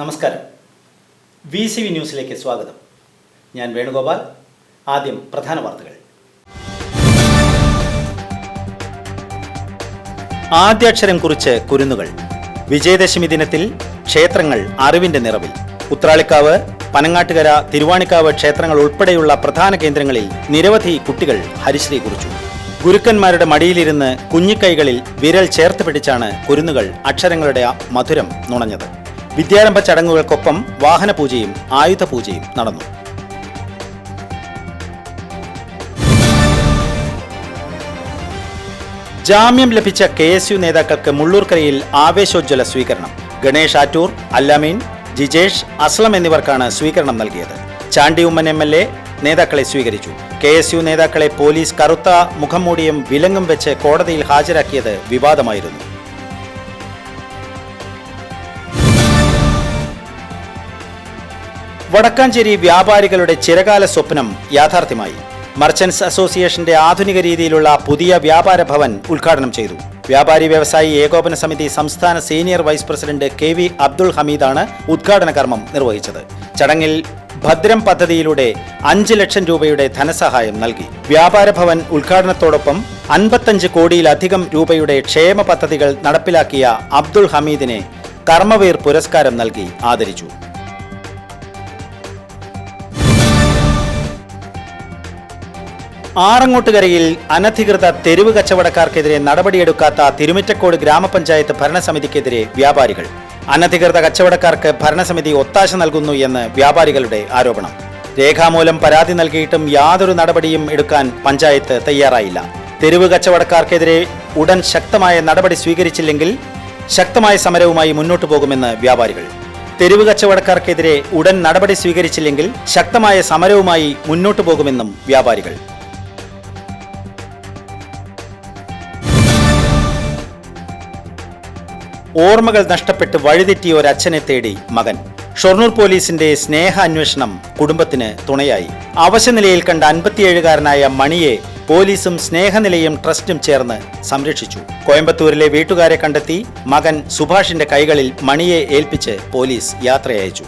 നമസ്കാരം. V C V ന്യൂസിലേക്ക് സ്വാഗതം. ഞാൻ വേണുഗോപാൽ. ആദ്യം പ്രധാന വാർത്തകൾ. ആദ്യാക്ഷരം കുറിച്ച് കുരുന്നുകൾ. വിജയദശമി ദിനത്തിൽ ക്ഷേത്രങ്ങൾ അറിവിന്റെ നിറവിൽ. ഉത്രാളിക്കാവ് പനങ്ങാട്ടുകര തിരുവാണിക്കാവ് ക്ഷേത്രങ്ങൾ ഉൾപ്പെടെയുള്ള പ്രധാന കേന്ദ്രങ്ങളിൽ നിരവധി കുട്ടികൾ ഹരിശ്രീ കുറിച്ചു. ഗുരുക്കന്മാരുടെ മടിയിലിരുന്ന് കുഞ്ഞിക്കൈകളിൽ വിരൽ ചേർത്ത് പിടിച്ചാണ് കുരുന്നുകൾ അക്ഷരങ്ങളുടെ മധുരം നുണഞ്ഞത്. വിദ്യാരംഭ ചടങ്ങുകൾക്കൊപ്പം വാഹനപൂജയും ആയുധപൂജയും നടന്നു. ജാമ്യം ലഭിച്ച കെ എസ് യു നേതാക്കൾക്ക് മുള്ളൂർക്കരയിൽ ആവേശോജ്വല സ്വീകരണം. ഗണേഷ് ആറ്റൂർ അല്ലാമീൻ ജിജേഷ് അസ്ലം എന്നിവർക്കാണ് സ്വീകരണം നൽകിയത്. Chandy Oommen M L A നേതാക്കളെ സ്വീകരിച്ചു. കെ എസ് യു നേതാക്കളെ പോലീസ് കറുത്ത മുഖംമൂടിയും വിലങ്ങും വെച്ച് കോടതിയിൽ ഹാജരാക്കിയത് വിവാദമായിരുന്നു. വടക്കാഞ്ചേരി വ്യാപാരികളുടെ ചിരകാല സ്വപ്നം യാഥാർത്ഥ്യമായി. മർച്ചന്റ്സ് അസോസിയേഷന്റെ ആധുനിക രീതിയിലുള്ള പുതിയ വ്യാപാര ഭവൻ ഉദ്ഘാടനം ചെയ്തു. വ്യാപാരി വ്യവസായി ഏകോപന സമിതി സംസ്ഥാന senior vice president K V Abdul ഹമീദാണ് ഉദ്ഘാടന കർമ്മം നിർവഹിച്ചത്. ചടങ്ങിൽ ഭദ്രം പദ്ധതിയിലൂടെ അഞ്ച് ലക്ഷം രൂപയുടെ ധനസഹായം നൽകി. വ്യാപാര ഭവൻ ഉദ്ഘാടനത്തോടൊപ്പം അൻപത്തഞ്ച് കോടിയിലധികം രൂപയുടെ ക്ഷേമ പദ്ധതികൾ നടപ്പിലാക്കിയ അബ്ദുൾ ഹമീദിനെ കർമ്മവീർ പുരസ്കാരം നൽകി ആദരിച്ചു. ആറങ്ങോട്ടുകരയിൽ അനധികൃത തെരുവ് കച്ചവടക്കാർക്കെതിരെ നടപടിയെടുക്കാത്ത തിരുമിറ്റക്കോട് ഗ്രാമപഞ്ചായത്ത് ഭരണസമിതിക്കെതിരെ വ്യാപാരികൾ. അനധികൃത കച്ചവടക്കാർക്ക് ഭരണസമിതി ഒത്താശ നൽകുന്നു എന്ന് വ്യാപാരികളുടെ ആരോപണം. രേഖാമൂലം പരാതി നൽകിയിട്ടും യാതൊരു നടപടിയും എടുക്കാൻ പഞ്ചായത്ത് തയ്യാറായില്ല. തെരുവ് കച്ചവടക്കാർക്കെതിരെ ഉടൻ ശക്തമായ നടപടി സ്വീകരിച്ചില്ലെങ്കിൽ ശക്തമായ സമരവുമായി മുന്നോട്ടു പോകുമെന്ന് വ്യാപാരികൾ. തെരുവ് കച്ചവടക്കാർക്കെതിരെ ഉടൻ നടപടി സ്വീകരിച്ചില്ലെങ്കിൽ ശക്തമായ സമരവുമായി മുന്നോട്ടു പോകുമെന്നും വ്യാപാരികൾ. ഓർമ്മകൾ നഷ്ടപ്പെട്ട് വഴിതെറ്റിയ അച്ഛനെ തേടി മകൻ. ഷൊർണൂർ പോലീസിന്റെ സ്നേഹ അന്വേഷണം കുടുംബത്തിന് തുണയായി. അവശനിലയിൽ കണ്ട അൻപത്തിയേഴുകാരനായ മണിയെ പോലീസും സ്നേഹനിലയും ട്രസ്റ്റും ചേർന്ന് സംരക്ഷിച്ചു. കോയമ്പത്തൂരിലെ വീട്ടുകാരെ കണ്ടെത്തി മകൻ സുഭാഷിന്റെ കൈകളിൽ മണിയെ ഏൽപ്പിച്ച് പോലീസ് യാത്രയയച്ചു.